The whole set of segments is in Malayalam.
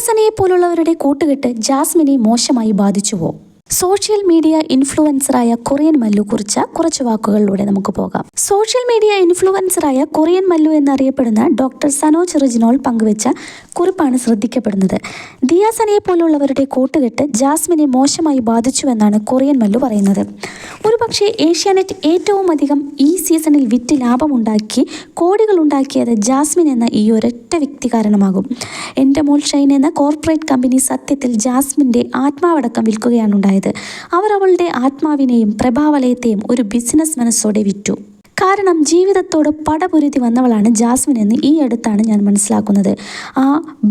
ദിയാസനയെ പോലുള്ളവരുടെ കൂട്ടുകെട്ട് ജാസ്മിനെ മോശമായി ബാധിച്ചുവോ? സോഷ്യൽ മീഡിയ ഇൻഫ്ലുവൻസറായ കൊറിയൻ മല്ലു കുറിച്ച കുറച്ച് വാക്കുകളിലൂടെ നമുക്ക് പോകാം. സോഷ്യൽ മീഡിയ ഇൻഫ്ലുവൻസറായ കൊറിയൻ മല്ലു എന്നറിയപ്പെടുന്ന ഡോക്ടർ സനോജ് റിജിനോൾ പങ്കുവെച്ച കുറിപ്പാണ് ശ്രദ്ധിക്കപ്പെടുന്നത്. ദിയാസനയെ പോലുള്ളവരുടെ കൂട്ടുകെട്ട് ജാസ്മിനെ മോശമായി ബാധിച്ചുവെന്നാണ് കൊറിയൻ മല്ലു പറയുന്നത്. ഒരുപക്ഷെ ഏഷ്യാനെറ്റ് ഏറ്റവും അധികം ഈ സീസണിൽ വിറ്റ് ലാഭമുണ്ടാക്കി കോടികൾ ഉണ്ടാക്കിയത് ജാസ്മിൻ എന്ന ഈ ഒരൊറ്റ വ്യക്തി കാരണമാകും. എന്റെ മോൾ ഷൈൻ എന്ന കോർപ്പറേറ്റ് കമ്പനി സത്യത്തിൽ ജാസ്മിന്റെ ആത്മാവടക്കം വിൽക്കുകയാണ് ഉണ്ടായത് അവർ അവളുടെ ആത്മാവിനെയും പ്രഭാവലയത്തെയും ഒരു ബിസിനസ് മനസ്സോടെ വിറ്റു. കാരണം ജീവിതത്തോട് പടപുരുത്തി വന്നവളാണ് ജാസ്മിൻ എന്ന് ഈ അടുത്താണ് ഞാൻ മനസ്സിലാക്കുന്നത്. ആ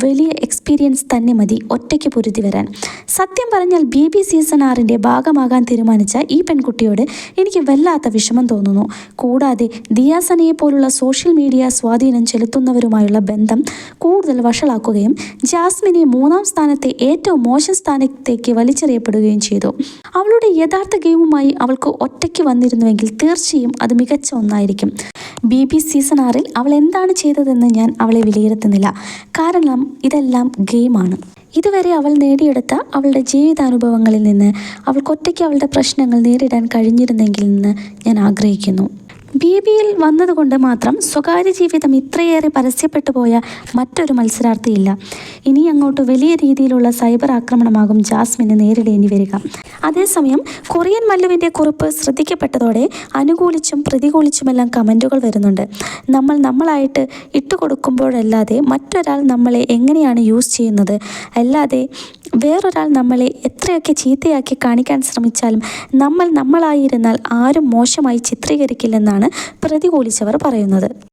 വലിയ എക്സ്പീരിയൻസ് തന്നെ മതി ഒറ്റയ്ക്ക് പൊരുതി വരാൻ. സത്യം പറഞ്ഞാൽ ബി ബി സീസൺ ആറിന്റെ ഭാഗമാകാൻ തീരുമാനിച്ച ഈ പെൺകുട്ടിയോട് എനിക്ക് വല്ലാത്ത വിഷമം തോന്നുന്നു. കൂടാതെ ദിയാസനയെ പോലുള്ള സോഷ്യൽ മീഡിയ സ്വാധീനം ചെലുത്തുന്നവരുമായുള്ള ബന്ധം കൂടുതൽ വഷളാക്കുകയും ജാസ്മിനെ മൂന്നാം സ്ഥാനത്തെ ഏറ്റവും മോശം സ്ഥാനത്തേക്ക് വലിച്ചെറിയപ്പെടുകയും ചെയ്തു. അവളുടെ യഥാർത്ഥ ഗെയിമുമായി അവൾക്ക് ഒറ്റയ്ക്ക് വന്നിരുന്നുവെങ്കിൽ തീർച്ചയായും അത് മികച്ച ഒന്നായിരിക്കും. ബി ബി സീസൺ ആറിൽ അവൾ എന്താണ് ചെയ്തതെന്ന് ഞാൻ അവളെ വിലയിരുത്തുന്നില്ല. കാരണം ഇതെല്ലാം ഗെയിമാണ് ഇതുവരെ അവൾ നേടിയെടുത്ത അവളുടെ ജീവിതാനുഭവങ്ങളിൽ നിന്ന് അവൾക്കൊറ്റയ്ക്ക് അവളുടെ പ്രശ്നങ്ങൾ നേരിടാൻ കഴിഞ്ഞിരുന്നെങ്കിൽ നിന്ന് ഞാൻ ആഗ്രഹിക്കുന്നു. ബി ബിയിൽ വന്നതുകൊണ്ട് മാത്രം സ്വകാര്യ ജീവിതം ഇത്രയേറെ പരസ്യപ്പെട്ടു പോയ മറ്റൊരു മത്സരാർത്ഥിയില്ല. ഇനി അങ്ങോട്ട് വലിയ രീതിയിലുള്ള സൈബർ ആക്രമണമാകും ജാസ്മിന് നേരിടേണ്ടി വരിക. അതേസമയം കൊറിയൻ മല്ലുവിന്റെ കുറിപ്പ് ശ്രദ്ധിക്കപ്പെട്ടതോടെ അനുകൂലിച്ചും പ്രതികൂലിച്ചുമെല്ലാം കമന്റുകൾ വരുന്നുണ്ട്. നമ്മൾ നമ്മളായിട്ട് ഇട്ടുകൊടുക്കുമ്പോഴല്ലാതെ മറ്റൊരാൾ നമ്മളെ എങ്ങനെയാണ് യൂസ് ചെയ്യുന്നത്? അല്ലാതെ വേറൊരാൾ നമ്മളെ എത്രയൊക്കെ ചീത്തയാക്കി കാണിക്കാൻ ശ്രമിച്ചാലും നമ്മൾ നമ്മളായിരുന്നാൽ ആരും മോശമായി ചിത്രീകരിക്കില്ലെന്നാണ് പ്രതികൂലിച്ചവർ പറയുന്നത്.